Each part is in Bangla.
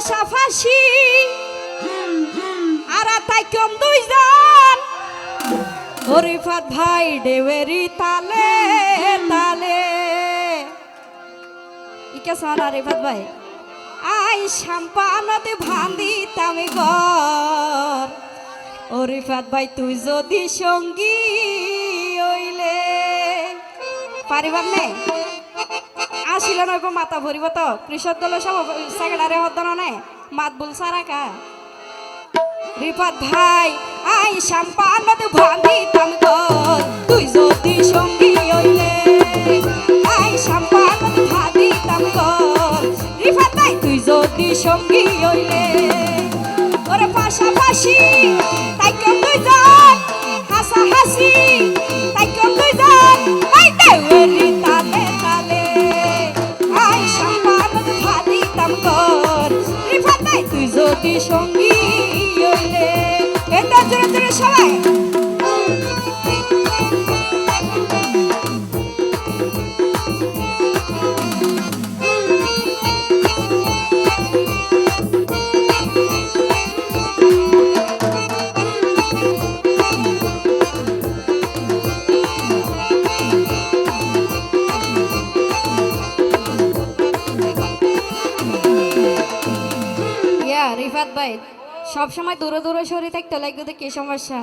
পাশাপাশি আর তাই কম দুইজন? হরিফাত ভাই ডেবেরি তালে তালে। ইকে সোনা রিফাত ভাই। আই সাম্পানতে ভান্দি তামি গর ও রিফাত ভাই, তুই যদি সঙ্গী হইলে পারিবার নে? আসিল নইব মাতা ভরিব তো। কৃষক দল সব সেক্রেটারি হতন নে। মাত বুল সারা কা। রিফাত ভাই, আই সাম্পানতে ভান্দি তামি তুই যদি সঙ্গী হইলে আই সাম্পানতে ভান্দি তামি রিফাত ভাই, তুই যদি সঙ্গী হইলে ওরে পাশাপাশি তাম কর তুই যদি সঙ্গী এটা জোরে জোরে সবাই রিফাত ভাই সবসময় দূরে দূরে সরে থাকতে লাগবে তো কি সমস্যা?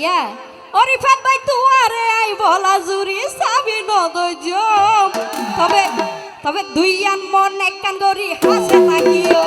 ইয়া, ও রিফাত ভাই তুয়ারে আই বলা জুরি সাবি নদজ তবে তবে দুই আন মন এক কান গরি হাসে থাকিও।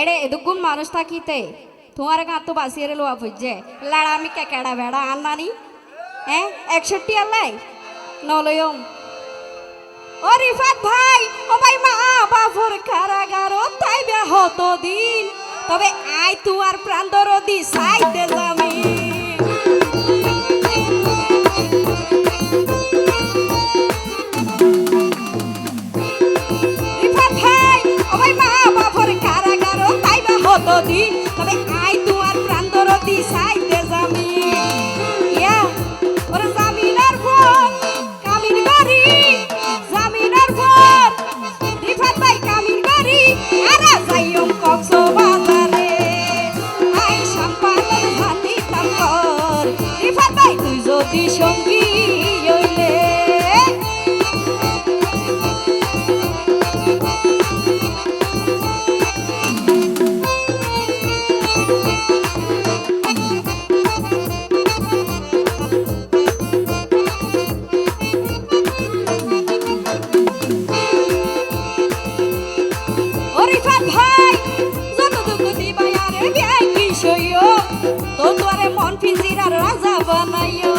এড়ে এদুগুণ মানুষ থাকিতে তোমার গাঁ তো বাসিয়ে লোয়া বুঝছে লাড়া আমি কেকেড়া বেড়া আন্নানি হ্যাঁ একষট্টি আল্লাই নলয়ম ও রিফাত ভাই ও ভাই মা বাবুর কারাগার তাই বে হতো দিন তবে আই তুয়ার প্রাণ দরদি সাইতে যদি সঙ্গী হইলে। ভাই, যতটুকু দিবাই আরে ব্যয় কি সইও তোর মন ফিজির আর রাজা বানাইও।